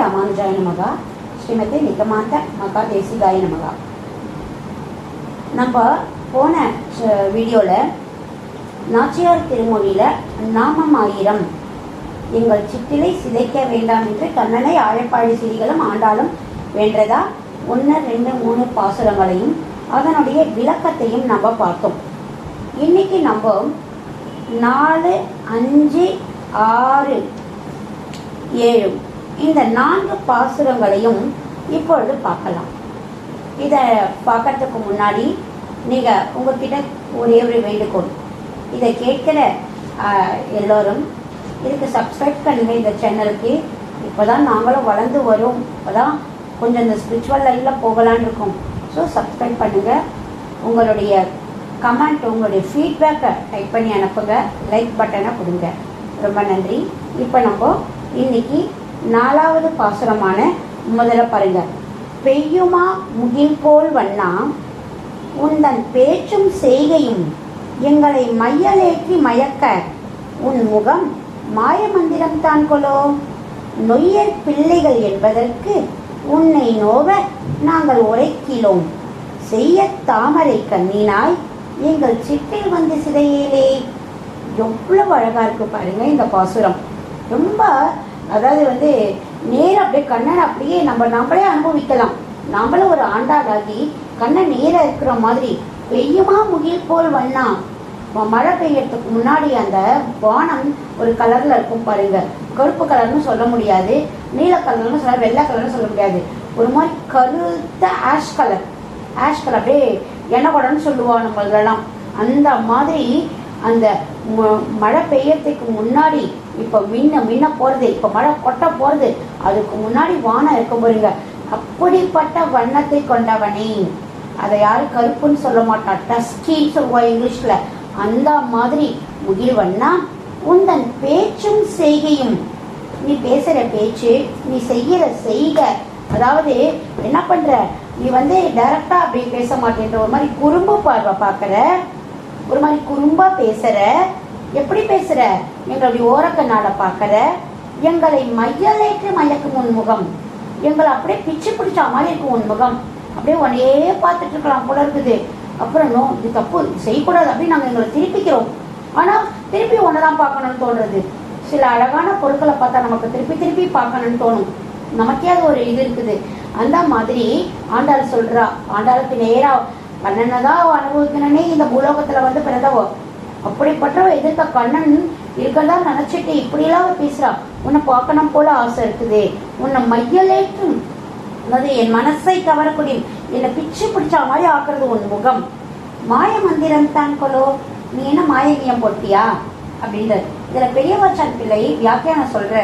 ராமானுஜாய நமகா ஸ்ரீமதி நிகமாந்த மகா தேசிகாய நமகா நம்ம போன வீடியோவில் நாச்சியார் திருமொழியில் நாமம் ஆயிரம் எங்கள் சித்திலை சிதைக்க வேண்டாம் என்று கண்ணனை ஆழப்பாடி சிறிகளும் ஆண்டாலும் வென்றதா? ஒன்று ரெண்டு மூணு பாசுரங்களையும் அதனுடைய விளக்கத்தையும் நம்ம பார்த்தோம். இன்னைக்கு நம்ம நாலு அஞ்சு ஆறு ஏழு இந்த நான்கு பாசுரங்களையும் இப்பொழுது பார்க்கலாம். இதை பார்க்கறதுக்கு முன்னாடி நீங்கள் உங்ககிட்ட ஒரே ஒரு வேண்டுகோள். இதை கேட்குற எல்லோரும் இதுக்கு சப்ஸ்கிரைப் பண்ணுங்க இந்த சேனலுக்கு இப்போ தான் நாங்களும் வளர்ந்து வரோம். இப்போ தான் கொஞ்சம் இந்த ஸ்பிரிச்சுவல் லைனில் போகலான்னு இருக்கோம். ஸோ சப்ஸ்கிரைப் பண்ணுங்கள் உங்களுடைய கமெண்ட் உங்களுடைய ஃபீட்பேக்கை டைப் பண்ணி அனுப்புங்க. லைக் பட்டனை கொடுங்க. ரொம்ப நன்றி. இப்போ நம்ம இன்னைக்கு நாலாவது பாசுரமான முதல்ல பாருங்க. பெய்யுமா முகில் போல் வண்ணா உந்தன் பேச்சும் செய்கையும் எங்களை மையலேற்றி மயக்க உன் முகம் மாயமந்திரம் தான் கொலோ. நொய்யர் பிள்ளைகள் என்பதற்கு உன்னை நோவ நாங்கள் உரைக்கிறோம் செய்ய தாமரை கண்ணினாய் எங்கள் சிட்டில் வந்து சிதையிலே. எவ்வளவு அழகா இருக்கு பாருங்க இந்த பாசுரம். ரொம்ப அதாவது வந்து நேரா அப்படியே கண்ணனை அப்படியே நம்ம நம்மளே அனுபவிக்கலாம். நம்மளும் ஒரு ஆண்டாளாகி கண்ணன் நேராக இருக்கிற மாதிரி பெய்யுமா முகில் போல் வண்ணா மழை பெய்யறதுக்கு முன்னாடி அந்த வானம் ஒரு கலர்ல இருக்கும் பாருங்க. கருப்பு கலர்னு சொல்ல முடியாது. நீல கலர்னு சொல்ல வெள்ளை கலர்னு சொல்ல முடியாது. ஒரு மாதிரி கருத்த ஆஷ் கலர். ஆஷ் கலர் அப்படியே எண்ணெய் குடம்னு நம்மளெல்லாம். அந்த மாதிரி அந்த ம- மழை பெய்யறதுக்கு முன்னாடி இப்போ மின்ன மின்ன போகிறது இப்போ மழை கொட்ட போகிறது அதுக்கு முன்னாடி வானம் இருக்க போறீங்க. அப்படிப்பட்ட வண்ணத்தை கொண்டவனே. அதை யாரும் கருப்புன்னு சொல்ல மாட்டான் டஸ்கின்னு சொல்லுவோம் இங்கிலீஷில். அந்த மாதிரி முகில்வண்ணா உந்தன் பேச்சும் செய்கையும். நீ பேசுகிற பேச்சு நீ செய்கிற செய்க. அதாவது என்ன பண்ணுற நீ வந்து டைரக்டாக அப்படி பேச மாட்டேன்ற ஒரு மாதிரி குறும்பு பார்வை பார்க்குற ஒரு மாதிரி குறும்பாக பேசுகிற எப்படி பேசுற? எங்களுடைய ஓரக்கண்ணால பார்க்கற எங்களை மையலேற்று மயக்கும் உன் முகம். எங்களை அப்படியே பிச்சு பிடிச்ச மாதிரி இருக்கும் உன் முகம். அப்படியே உன்னையே பார்த்துட்டு இருக்கலாம் போல இருக்குது. அப்புறம் நோ இது தப்பு செய்யக்கூடாது அப்படின்னு நாங்கள் எங்களை திருப்பிக்கிறோம். ஆனால் திருப்பி ஒன்று தான் பார்க்கணும்னு தோன்றது. சில அழகான பொருட்களை பார்த்தா நமக்கு திருப்பி திருப்பி பார்க்கணும்னு தோணும். நமக்கே அது ஒரு இது இருக்குது. அந்த மாதிரி ஆண்டாள் சொல்றா. ஆண்டாளுக்கு நேராக பண்ணனதா அனுபவிக்கணும்னே இந்த பூலோகத்தில் வந்து பிறந்தவோ. அப்படிப்பட்டவ எதிர்க்க கண்ணன் இருக்கதா நினைச்சிட்டு இப்படியெல்லாம் பேசுகிறா உன்னை பார்க்கணும் போல ஆசை இருக்குது. உன்னை மையலேற்றும். அதாவது என் மனசை கவரக்கூடிய என்னை பிச்சு பிடிச்ச மாதிரி ஆக்குறது உன் முகம். மாய மந்திரம் தான் கொலோ. நீ என்ன மாயவியம் போட்டியா? அப்படின்றது இதில் பெரியவாச்சான் பிள்ளை வியாக்கியானம் சொல்கிற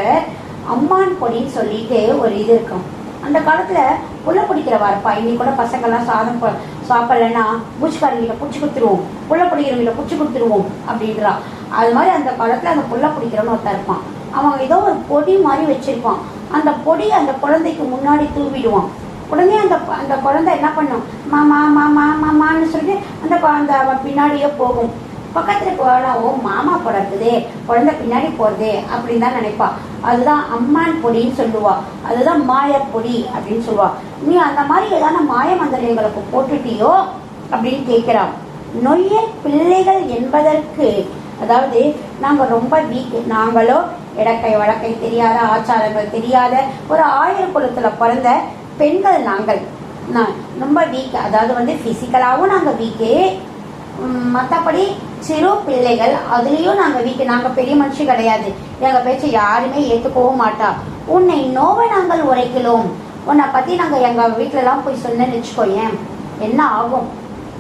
அம்மான் பொடின்னு சொல்லிட்டு ஒரு இது இருக்கும். அந்த காலத்துல புள்ள பிடிக்கிறவா இருப்பா. இன்னைக்கு கூட பசங்கள்லாம் சாதம் சாப்பிடலன்னா பூச்சிக்காரங்கிட்ட பிடிச்சி கொடுத்துருவோம் புள்ள பிடிக்கிறவங்கிட்ட பிடிச்சி கொடுத்துருவோம் அப்படின்றா. அது மாதிரி அந்த காலத்துல அந்த புள்ள பிடிக்கிறவன் ஒருத்தர் இருப்பான். அவன் ஏதோ ஒரு பொடி மாதிரி வச்சிருப்பான். அந்த பொடி அந்த குழந்தைக்கு முன்னாடி தூவிடுவான். உடனே அந்த அந்த குழந்தை என்ன பண்ணும்? மாமா மாமா மாமான்னு சொல்லிட்டு அந்த அந்த அவன் பின்னாடியே போகும். பக்கத்தில் போனா ஓ மாமா பிறக்குது குழந்தை பின்னாடி போகிறது அப்படின்னு தான் நினைப்பா. அதுதான் அம்மான் பொடின்னு சொல்லுவா. அதுதான் மாயப்பொடி அப்படின்னு சொல்லுவா. நீ அந்த மாதிரி ஏதாவது மாய மந்திரங்களுக்கு போட்டுட்டியோ? அப்படின்னு கேட்குறான் நொய்ய பிள்ளைகள் என்பதற்கு அதாவது நாங்கள் ரொம்ப வீக் நாங்களோ இடக்கை வழக்கை தெரியாத ஆச்சாரங்கள் தெரியாத ஒரு ஆயிரம் குலத்துல பிறந்த பெண்கள் நாங்கள். நான் ரொம்ப வீக் அதாவது வந்து ஃபிசிக்கலாகவும் நாங்கள் வீக்கே மற்றபடி சிறு பிள்ளைகள் அதுலேயும் நாங்கள் வீட்டு நாங்கள் பெரிய மனுஷி கிடையாது. எங்கள் பேச்சை யாருமே ஏற்றுக்கவும் மாட்டா. உன்னை நோவை நாங்கள் உரைக்கிறோம். உன்னை பற்றி நாங்கள் எங்கள் வீட்டிலலாம் போய் சொன்னேன்னு வச்சுக்கோயேன். என்ன ஆகும்?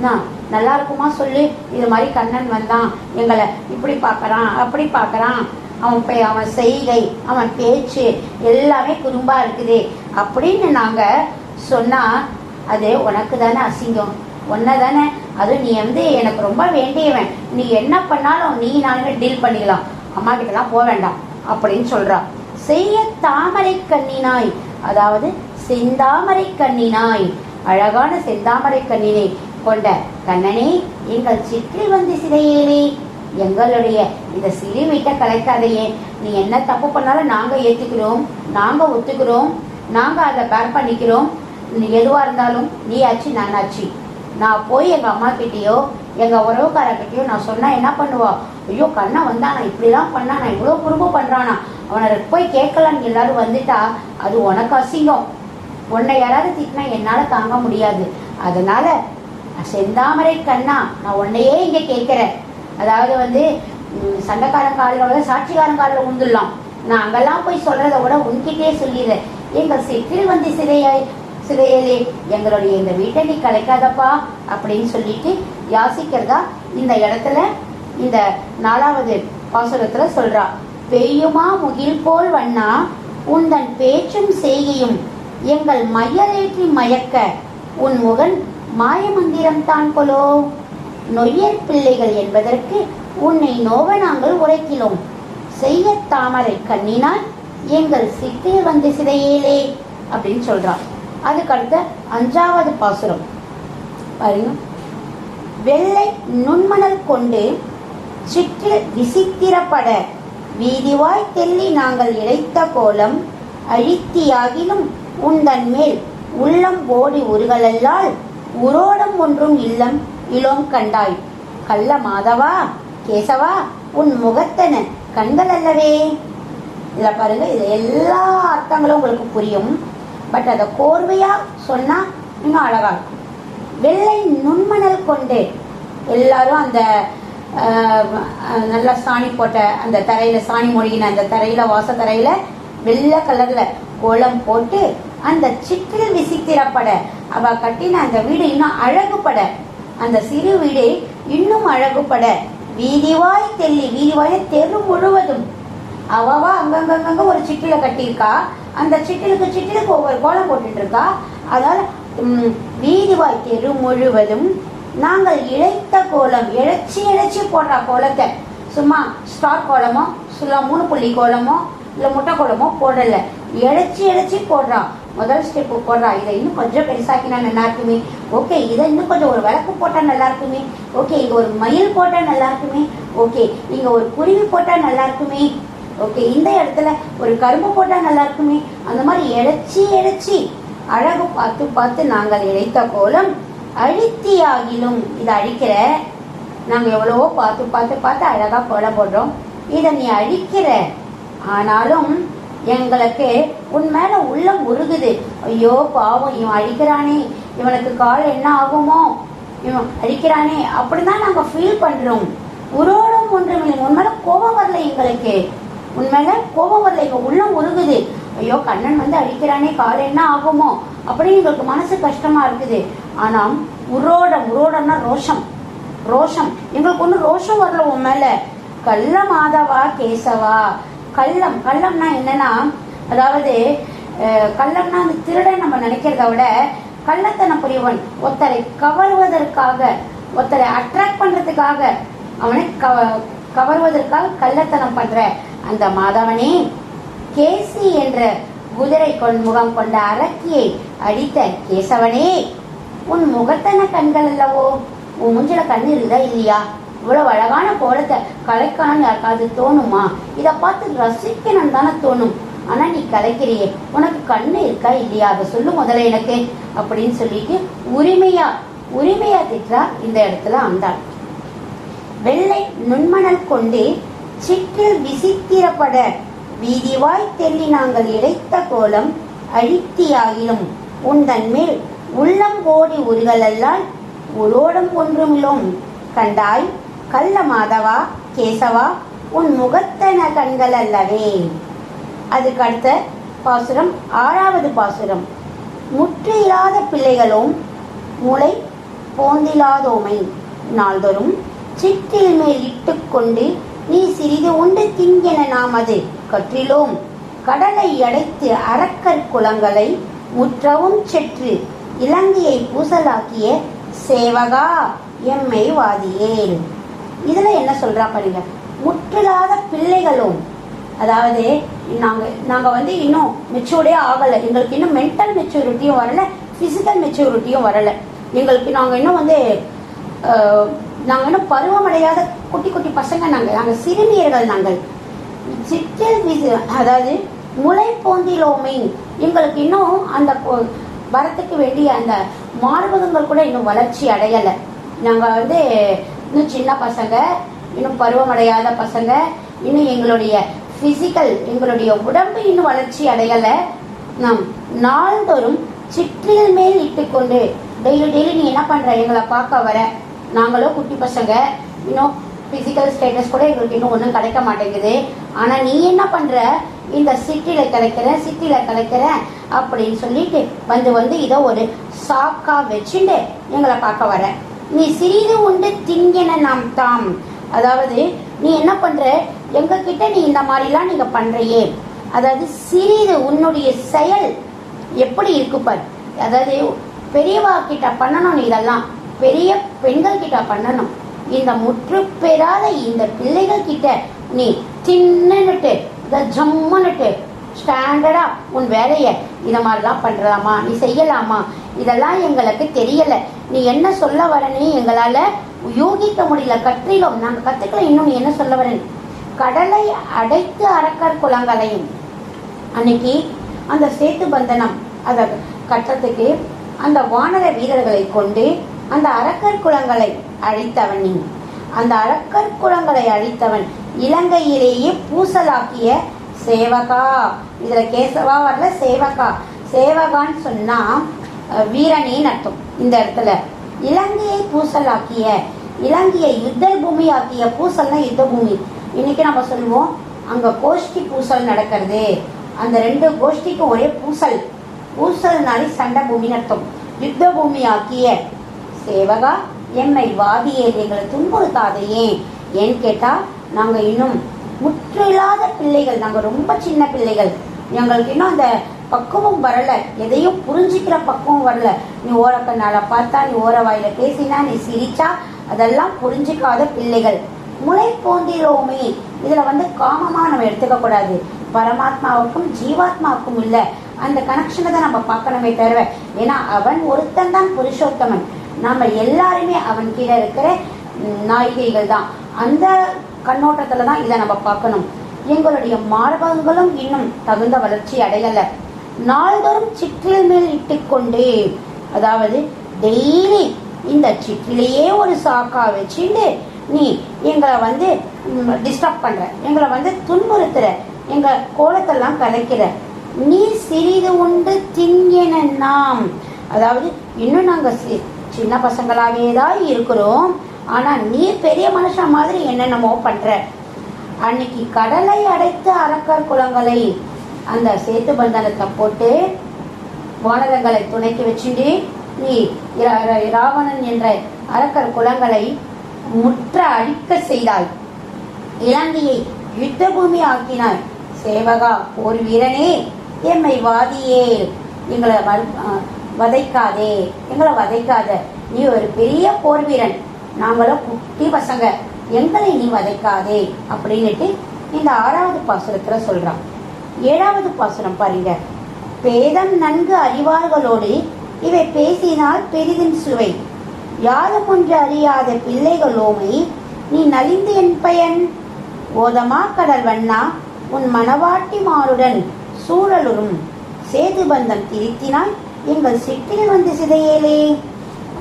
நான் நல்லா இருக்குமா சொல்லு. இது மாதிரி கண்ணன் வந்தான். எங்களை இப்படி பார்க்குறான் அப்படி பார்க்கறான் அவன் பே அவன் செய்கை அவன் பேச்சு எல்லாமே குறும்பா இருக்குது. அப்படின்னு நாங்கள் சொன்னால் அது உனக்கு தானே அசிங்கம். ஒன்றை தானே அது நீ வந்து எனக்கு ரொம்ப வேண்டியவன். நீ என்ன பண்ணாலும் நீ நானுமே டீல் பண்ணிக்கலாம். அம்மா கிட்டலாம் போக வேண்டாம் அப்படின்னு சொல்றா. செய்ய தாமரை கண்ணினாய். அதாவது செந்தாமரை கண்ணினாய். அழகான செந்தாமரை கண்ணினை கொண்ட கண்ணனே எங்கள் சிற்றி வந்து சிதையேனே எங்களுடைய இந்த சிறு வீட்டை கலைக்காதையே. நீ என்ன தப்பு பண்ணாலும் நாங்கள் ஏற்றுக்கிறோம் நாங்கள் ஒத்துக்கிறோம். நாங்கள் அதை பேர் பண்ணிக்கிறோம். நீ எதுவாக இருந்தாலும் நீ ஆச்சு நானாச்சு நான் போய் எங்கள் அம்மா கிட்டேயோ எங்கள் உறவுக்காரர்கிட்டயோ நான் சொன்னால் என்ன பண்ணுவா? ஐயோ கண்ணா வந்தானா? இப்படிலாம் பண்ணானா? இவ்வளோ குறும்பு பண்ணுறானா அவனை போய் கேட்கலான்னு எல்லாரும் வந்துட்டா அது உனக்கு அசிங்கம். உன்னை யாராவது திட்டினா என்னால் தாங்க முடியாது. அதனால செந்தாமரை கண்ணா நான் உன்னையே இங்கே கேட்குறேன். அதாவது வந்து சண்டைக்காரன் காலில் விட சாட்சிக்காரன் காலில் உந்துடலாம் நான் அங்கெல்லாம் போய் சொல்றதை விட உன்கிட்டே சொல்லிடுறேன். எங்கள் சிற்றில் வந்து சிறையாய் இஸ்ரேலே எங்களுடைய இந்த வீட்டை நீ கலைக்காதப்பா அப்படின்னு சொல்லிட்டு யாசிக்கிறதா இந்த இடத்துல இந்த நாலாவது பாசுரத்துல சொல்றா. பெய்யுமா முகில் போல் வண்ணா உந்தன் பேச்சும் செய்கையும் எங்கள் மையலேற்றி மயக்க உன் முகன் மாயமந்திரம் தான் கொலோ. நொய்யர் பிள்ளைகள் என்பதற்கு உன்னை நோவ நாங்கள் உரைக்கிறோம் செய்ய தாமரை கண்ணினால் எங்கள் சித்தே வந்து சிதையேலே அப்படின்னு சொல்றான் அதுக்கடுத்து அஞ்சாவது பாசுரம். பாருங்க. வெள்ளை நுண்மணல் கொண்டு சிற்றில் விசித்திரப்பட வீதிவாய் தெள்ளி நாங்கள் இழைத்த கோலம் அழித்தியாகிலும் உந்தன் மேல் உள்ளம் ஓடி உருகலல்லால் உரோடம் ஒன்றும் இல்லம் இளோம் கண்டாய். கள்ள மாதவா கேசவா உன் முகத்தன கண்கள் அல்லவே. இதில் பாருங்க இது எல்லா அர்த்தங்களும் உங்களுக்கு புரியும். பட் அதை கோர்வையாக சொன்னால் இன்னும் அழகாக இருக்கும். வெள்ளை நுண்மணல் கொண்டு எல்லாரும் அந்த நல்லா சாணி போட்ட அந்த தரையில் சாணி மொழிகின அந்த தரையில் வாச தரையில் வெள்ளை கலரில் கோலம் போட்டு அந்த சிற்றில் விசித்திரப்பட அவ கட்டின அந்த வீடு இன்னும் அழகுபட அந்த சிறு வீடு இன்னும் அழகுபட வீதிவாய் தெள்ளி வீதிவாய தெரு முழுவதும். அவவா அங்கங்கங்க ஒரு சிட்டில கட்டியிருக்கா. அந்த சிட்டிலுக்கு சிட்டிலுக்கு ஒவ்வொரு கோலம் போட்டுட்டு இருக்கா அதால் வீதிவாய் தெரு முழுவதும் நாங்கள் இழைத்த கோலம் இழைச்சி இழைச்சி போடுறா கோலத்தை சும்மா ஸ்டார் கோலமோ சும்மா மூணு புள்ளி கோலமோ இல்லை முட்டை கோலமோ போடலை. இழைச்சி இழைச்சி போடுறான் முதல் ஸ்டெப்பு போடுறா. இதை இன்னும் கொஞ்சம் பெருசாக்கினா நல்லா இருக்குமே ஓகே இதை இன்னும் கொஞ்சம் ஒரு விளக்கு போட்டால் நல்லா இருக்குமே ஓகே இங்கே ஒரு மயில் போட்டால் நல்லா இருக்குமே ஓகே இங்கே ஒரு குருவி போட்டால் நல்லா இருக்குமே ஓகே இந்த இடத்துல ஒரு கரும்பு போட்டால் நல்லா இருக்குமே அந்த மாதிரி இழைச்சி இழைச்சி அழகு பார்த்து பார்த்து நாங்கள் இழைத்த கோலம் அழித்தியாகிலும் இதை அழிக்கிற நாங்கள் எவ்வளவோ பார்த்து பார்த்து பார்த்து அழகாக கோலம் போடுறோம். இதை நீ அழிக்கிற. ஆனாலும் எங்களுக்கு உன் மேல உள்ளம் உருகுது. ஐயோ பாவம் இவன் அழிக்கிறானே. இவனுக்கு கால் என்ன ஆகுமோ? இவன் அழிக்கிறானே. அப்படிதான் நாங்க ஃபீல் பண்றோம். உரோடம் ஒன்றுமில்லை உன் மேல கோபம் வரல எங்களுக்கு. உண்மையில கோபம் வரல எங்க உள்ளம் உருகுது. ஐயோ கண்ணன் வந்து அடிக்கிறானே காலை என்ன ஆகுமோ? அப்படின்னு எங்களுக்கு மனசு கஷ்டமா இருக்குது. ஆனால் உரோடம் உரோடம்னா ரோஷம். ரோஷம். எங்களுக்கு ஒன்றும் ரோஷம் வரல உன் மேல. கள்ள மாதவா கேசவா? கள்ளம் கள்ளம்னா என்னன்னா அதாவது கள்ளம்னா அந்த திருடன் நம்ம நினைக்கிறத விட கள்ளத்தன புரியவன் ஒருத்தரை கவருவதற்காக ஒருத்தரை அட்ராக்ட் பண்றதுக்காக அவனை கவ கவர்வதற்காக கள்ளத்தனம் பண்ற. அந்த மாதவனே கேசி என்ற குதிரை கொள்முகம் கொண்ட அரக்கியை அடித்த கேசவனே உன் முகத்தன கண்கள் அல்லவோ? உன் மூஞ்சில கண் இருக்குதா இல்லையா? இவ்வளவு அழகான கோலத்தை கலைக்கணும்னு யாருக்காவது தோணுமா? இதை பார்த்து ரசிக்கணும் தானே தோணும். ஆனா நீ கலைக்கிறியே உனக்கு கண்ணு இருக்கா இல்லையா? அதை சொல்லு முதல்ல எனக்கு அப்படின்னு சொல்லிட்டு உரிமையா உரிமையா திட்டா இந்த இடத்துல அந்தாள். வெள்ளை நுண்மணல் கொண்டு சிற்றில் விசித்திரப்பட வீதிவாய் தெள்ளி நாங்கள் இழைத்த கோலம் அழித்தியாகிலும் உந்தன் மேல் உள்ளம் ஓடி உருகலல்லால் உரோடம் ஒன்றுமில்லோம். கண்டாய் கள்ள மாதவா கேசவா உன் முகத்தன கண்கள் அல்லவே அதுக்கு அடுத்த பாசுரம் ஆறாவது பாசுரம். முற்று இல்லாத பிள்ளைகளும் முளை போந்திலாதோமை. நாள்தோறும் சிற்றில் மேல் இட்டுக்கொண்டு நீ சிறிது உண்டு திங்கென நாம் அது. கற்றிலோம். கடலை அடைத்து அரக்கர் குளங்களை முற்றவும் செற்று இலங்கையை பூசலாக்கிய சேவகா எம்மை வாதியேல். இதுல என்ன சொல்றா பாருங்க முற்றிலாத பிள்ளைகளும். அதாவது நாங்கள் நாங்கள் வந்து இன்னும் மெச்சூர்டே ஆகலை. எங்களுக்கு இன்னும் மென்டல் மெச்சூரிட்டியும் வரல ஃபிசிக்கல் மெச்சூரிட்டியும் வரலை. எங்களுக்கு நாங்கள் இன்னும் வந்து நாங்கள் இன்னும் பருவமடையாத குட்டி குட்டி பசங்க நாங்கள் நாங்கள் சிறுமியர்கள் நாங்கள். சிற்றில் விசு அதாவது முளை போந்திலோமை. எங்களுக்கு இன்னும் அந்த வரத்துக்கு வேண்டிய அந்த மார்பகங்கள் கூட இன்னும் வளர்ச்சி அடையலை. நாங்கள் வந்து இன்னும் சின்ன பசங்க இன்னும் பருவமடையாத பசங்க இன்னும் எங்களுடைய ஃபிசிக்கல் எங்களுடைய உடம்பு இன்னும் வளர்ச்சி அடையலை. நாம் நாள்தோறும் சிற்றில் மேல் இட்டுக்கொண்டு டெய்லி டெய்லி நீ என்ன பண்ணுற எங்களை பார்க்க வர. நாங்களும் குட்டி பசங்க இன்னும் ஃபிசிக்கல் ஸ்டேட்டஸ் கூட எங்களுக்கு இன்னும் ஒன்றும் கிடைக்க மாட்டேங்குது. ஆனால் நீ என்ன பண்ணுற இந்த சிட்டியில் கிடைக்கிற சிட்டியில் கிடைக்கிற அப்படின்னு சொல்லிட்டு வந்து வந்து இதை ஒரு சாக்காக வச்சுட்டு எங்களை பார்க்க வர. நீ சிறிது உண்டு திங்கின நாம் தாம். அதாவது நீ என்ன பண்ணுற எங்ககிட்ட நீ இந்த மாதிரிலாம் நீங்கள் பண்ணுறையே அதாவது சிறிது உன்னுடைய செயல் எப்படி இருக்கு பார். அதாவது பெரியவா கிட்ட பண்ணணும் நீ இதெல்லாம். பெரிய பெண்கள் கிட்ட பண்ணணும். இந்த முற்று பெறாத இந்த பிள்ளைகள் கிட்ட நீ சின்னனுட்டு இந்த ஜம்முன்னுட்டு ஸ்டாண்டர்டா உன் வேலையை இதை மாதிரிலாம் பண்ணலாமா நீ செய்யலாமா? இதெல்லாம் எங்களுக்கு தெரியல. நீ என்ன சொல்ல வரனே எங்களால யூகிக்க முடியல. கற்றிலும் நாங்கள் கத்துக்கல இன்னும். நீ என்ன சொல்ல வரேன் கடலை அடைத்து அரக்கர் குளங்களையும். அன்னைக்கு அந்த சேத்து பந்தனம் அதை கட்டுறதுக்கு அந்த வானர வீரர்களை கொண்டு அந்த அரக்கர் குலங்களை அழித்தவன் நீ. அந்த அரக்கர் குலங்களை அழித்தவன் இலங்கையிலேயே பூசலாக்கிய சேவகா. இதுல கேசவா வரல சேவகா. சேவகான்னு சொன்னா வீரனின் அர்த்தம் இந்த இடத்துல. இலங்கையை பூசலாக்கிய இலங்கையை யுத்த பூமியாக்கிய பூசல்னா யுத்த பூமி. இன்னைக்கு நம்ம சொல்லுவோம் அங்க கோஷ்டி பூசல் நடக்கிறது. அந்த ரெண்டு கோஷ்டிக்கும் ஒரே பூசல். பூசல்னாலே சண்டை பூமின்னு அர்த்தம். யுத்த பூமி ஆக்கிய சேவகா எம்மை வாதியே எங்களை துன்புறுத்தாதையே? ஏன்னு கேட்டா நாங்க இன்னும் முற்றில்லாத பிள்ளைகள் நாங்க ரொம்ப சின்ன பிள்ளைகள். எங்களுக்கு இன்னும் அந்த பக்குவம் வரல. எதையும் புரிஞ்சுக்கிற பக்குவம் வரல. நீ ஓரக்கண்ணால பார்த்தா நீ ஓர வாயில பேசினா நீ சிரிச்சா அதெல்லாம் புரிஞ்சுக்காத பிள்ளைகள். முளை போந்திரோமே. இதுல வந்து காமமா நம்ம எடுத்துக்க கூடாது. பரமாத்மாவுக்கும் ஜீவாத்மாவுக்கும் இல்ல அந்த கனெக்ஷனை தான் நம்ம பார்க்கணுமே தவிர ஏன்னா அவன் ஒருத்தன் தான் புருஷோத்தமன். நம்ம எல்லாருமே அவன் கீழே இருக்கிற ம், நாயகிகள் தான். அந்த கண்ணோட்டத்துல தான் இதை நம்ம பார்க்கணும். எங்களுடைய மார்பகங்களும் இன்னும் தகுந்த வளர்ச்சி அடையல. நாள்தோறும் சிற்றில் மேல் இட்டுக்கொண்டு அதாவது டெய்லி இந்த சிற்றிலேயே ஒரு சாக்கா வச்சுட்டு நீ எங்களை வந்து டிஸ்டர்ப் பண்ற. எங்களை வந்து துன்புறுத்துற. எங்க கோலத்தெல்லாம் கலைக்கிற. நீ சிறிது உண்டு திங்கென நாம். அதாவது இன்னும் நாங்க சி- சின்ன பசங்களாவே தான் இருக்கிறோம். ஆனால் நீ பெரிய மனுஷன் மாதிரி என்னென்னமோ பண்ணுற அன்னைக்கு கடலை அடைத்த அரக்கர் குளங்களை அந்த சேத்து பந்தனத்தை போட்டு வானரங்களை துணைக்கு வச்சுட்டு நீ ராவணன் என்ற அரக்கர் குளங்களை முற்ற அழிக்க செய்தாய். இலங்கையை யுத்த பூமி ஆக்கினாய். சேவகா போர் வீரனே எம்மை வாதியே. எங்களை வதைக்காதே. எங்களை வதைக்காத. நீ ஒரு பெரிய போர் வீரன். நாங்களும் குட்டி பசங்க. எங்களை நீ வதைக்காதே அப்படின்னுட்டு இந்த ஆறாவது பாசுரத்தில் சொல்கிறான் ஏழாவது பாசுரம் பாருங்க. பேதம் நன்கு அறிவார்களோடு இவை பேசினால் பெரிதின் சுவை. யாரும் ஒன்று அறியாத பிள்ளைகளோமை நீ நலிந்து என் பயன். ஓதமா கடல் வண்ணா. உன் மணவாட்டி மாருடன் சூழலுறும். சேது பந்தம் திருத்தினாய் எங்கள் சிற்றில் வந்து சிதையேலே.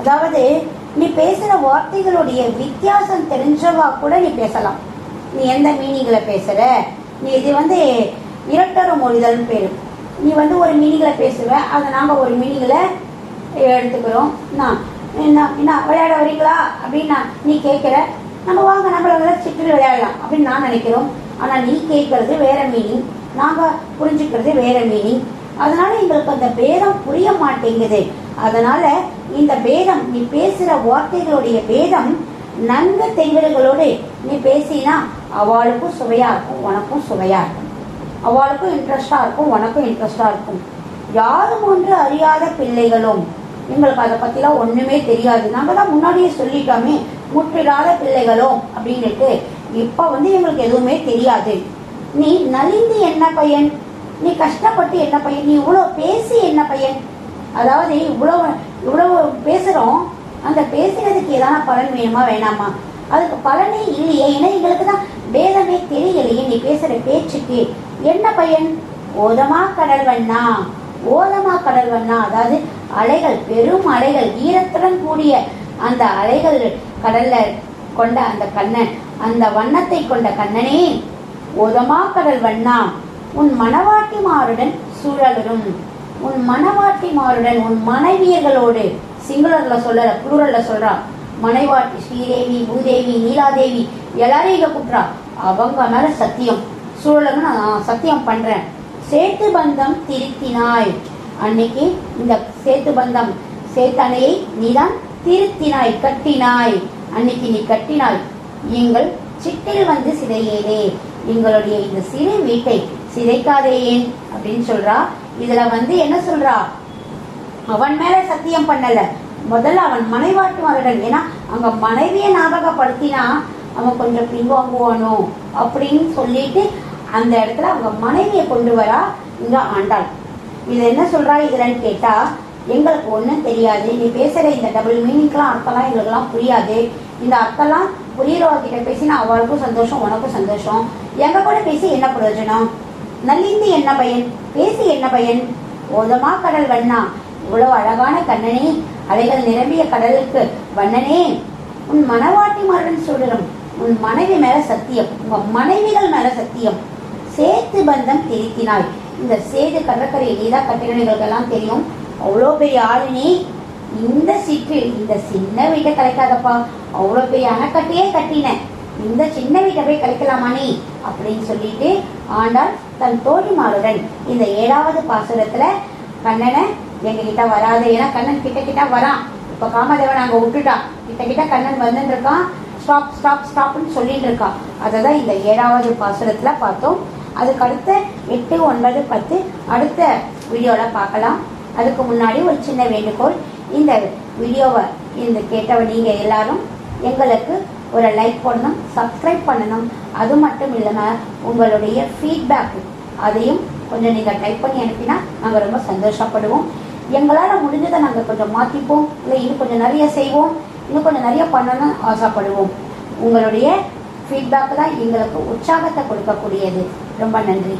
அதாவது நீ பேசுகிற வார்த்தைகளுடைய வித்தியாசம் தெரிஞ்சவா கூட நீ பேசலாம். நீ எந்த மீனிங்கில் பேசுகிற? நீ இது வந்து இரட்டர மொழிதல்னு பேர். நீ வந்து ஒரு மீனிங்ல பேசுவ அதை நாம் ஒரு மீனிங்கில் எடுத்துக்கிறோம். நான் என்ன என்ன விளையாட வரீங்களா? அப்படின்னா நீ கேட்குற நம்ம வாங்க நம்மள சிற்றில் விளையாடலாம் அப்படின்னு நான் நினைக்கிறோம். ஆனால் நீ கேட்கறது வேற மீனிங் நாங்கள் புரிஞ்சுக்கிறது வேற மீனிங் அதனால எங்களுக்கு அந்த பேதம் புரிய மாட்டேங்குது. அதனால இந்த பேதம் நீ பேசுற வார்த்தைகளுடைய பேதம் நன்கு தெய்வர்களோடு நீ பேசினா அவளுக்கும் சுவையா இருக்கும் உனக்கும் சுவையா இருக்கும். அவளுக்கும் இன்ட்ரெஸ்டா இருக்கும் உனக்கும் இன்ட்ரெஸ்டா இருக்கும். யாரும் ஒன்று அறியாத பிள்ளைகளும் எங்களுக்கு அதை பற்றிலாம் ஒன்றுமே தெரியாது. நாங்கள் தான் முன்னாடியே சொல்லிட்டோமே முற்றிடாத பிள்ளைகளும் அப்படின்னுட்டு. இப்போ வந்து எங்களுக்கு எதுவுமே தெரியாது. நீ நலிந்து என்ன பையன்? நீ கஷ்டப்பட்டு என்ன பையன்? நீ இவ்வளோ பேசி என்ன பையன்? அதாவது இவ்வளோ இவ்வளோ பேசுகிறோம் அந்த பேசுகிறதுக்கு எதனா பலன் வேணுமா வேணாமா? அதுக்கு பலனே இல்லையே. ஏன்னா எங்களுக்கு தான் வேதமே தெரியலையே. நீ பேசுகிற பேச்சுக்கு. என்ன பையன்? ஓதமா கடல் வண்ணா? ஓதமா கடல் வண்ணா? அதாவது அலைகள் பெரும் அலைகள் ஈரத்துடன் கூடிய அந்த அலைகள் கடல்ல கொண்ட அந்த கண்ணன் அந்த வண்ணத்தை கொண்ட கண்ணனே ஓதமா கடல் வண்ணா? உன் மணவாட்டிமாருடன் சூழலும் உன் மனவாட்டிமாருடன் உன் மனைவியர்களோடு சிங்குலர்ல சொல்ற புளூரல்ல சொல்றா மனைவாட்டி ஸ்ரீதேவி பூதேவி நீலாதேவி எல்லாரையும் இங்க கூப்பிட்றா. அவங்க மேல சத்தியம். சூழலரும் நான் சத்தியம் பண்றேன். சேத்து பந்தம் திருத்தினாய். அன்னைக்கு இந்த சேத்து பந்தம் சேத்தனையை நீதான் திருத்தினாய் கட்டினாய். அன்னைக்கு நீ கட்டினாய். எங்கள் சிட்டில் வந்து சிதையேதே எங்களுடைய இந்த சிறு வீட்டை சிதைக்காதே ஏன் அப்படின்னு சொல்றா. இதுல வந்து என்ன சொல்றா? அவன் மேல சத்தியம் பண்ணல. முதல்ல அவன் மனைவாட்டுமாருடன் ஏன்னா அங்க மனைவியை ஞாபகப்படுத்தினா அவன் கொஞ்சம் பின்வாங்குவானோ அப்படின்னு சொல்லிட்டு அந்த இடத்துல அவங்க மனைவியை கொண்டு வரா இங்க ஆண்டாள். இதுல என்ன சொல்றா? இதுலன்னு கேட்டா எங்களுக்கு ஒண்ணும் தெரியாது. நீ பேசுற இந்த டபுள் மீனிங்லாம் அர்த்தம்லாம் எங்களுக்குலாம் புரியாது. இந்த அர்த்தம்லாம் புரியறவ கிட்ட பேசினா அவளுக்கும் சந்தோஷம் உனக்கும் சந்தோஷம். எங்க கூட பேசி என்ன பிரயோஜனம்? நல்லிந்து என்ன பயன்? பேசி என்ன பயன்? ஓதமா கடல் வண்ணா? இவ்வளவு அழகான கண்ணனே அலைகள் நிரம்பிய கடலுக்கு வண்ணனே. உன் மனவாட்டிமாருடன் சொல்லுறோம் உன் மனைவி மேல சத்தியம் உங்க மனைவிகள் மேல சத்தியம். சேத்து பந்தம் திருத்தினாய் இந்த சேது கடற்கரை நீதான் கட்டிடங்களுக்கெல்லாம் தெரியும். அவ்வளோ பெரிய ஆளுநி இந்த சிற்றில் இந்த சின்ன வீட்டை கலைக்காதப்பா. அவ்வளோ பெரிய அணைக்கட்டையே கட்டின. இந்த சின்ன வீட்டை போய் கலைக்கலாமா நீ? அப்படின்னு சொல்லிட்டு ஆண்டாள் தன் தோழிமாருடன் இந்த ஏழாவது பாசுரத்துல கண்ணனை எங்க கிட்ட வராது. ஏன்னா கண்ணன் கிட்ட கிட்ட வரான். இப்ப காமதேவன் அங்க விட்டுட்டான். கிட்ட கிட்ட கண்ணன் வந்துட்டு இருக்கான் ஸ்டாப் ஸ்டாப் ஸ்டாப்னு சொல்லிட்டு இருக்கான். அதை தான் இந்த ஏழாவது பாசுரத்துல பார்த்தோம். அதுக்கு அடுத்த எட்டு ஒன்பது பத்து. அடுத்த வீடியோல பார்க்கலாம். அதுக்கு முன்னாடி ஒரு சின்ன வேண்டுகோள். இந்த வீடியோவை இந்த கேட்டவ நீங்க எல்லாரும் எங்களுக்கு ஒரு லைக் போடணும் சப்ஸ்கிரைப் பண்ணணும். அது மட்டும் இல்லாமல் உங்களுடைய ஃபீட்பேக் அதையும் கொஞ்சம் நீங்கள் டைப் பண்ணி அனுப்பினா நாங்கள் ரொம்ப சந்தோஷப்படுவோம். எங்களால் முடிஞ்சதை நாங்கள் கொஞ்சம் மாற்றிப்போம் இல்லை இன்னும் கொஞ்சம் நிறைய செய்வோம். இன்னும் கொஞ்சம் நிறைய பண்ணணும்னு ஆசைப்படுவோம். உங்களுடைய ஃபீட்பேக் தான் எங்களுக்கு உற்சாகத்தை கொடுக்கக்கூடியது. ரொம்ப நன்றி.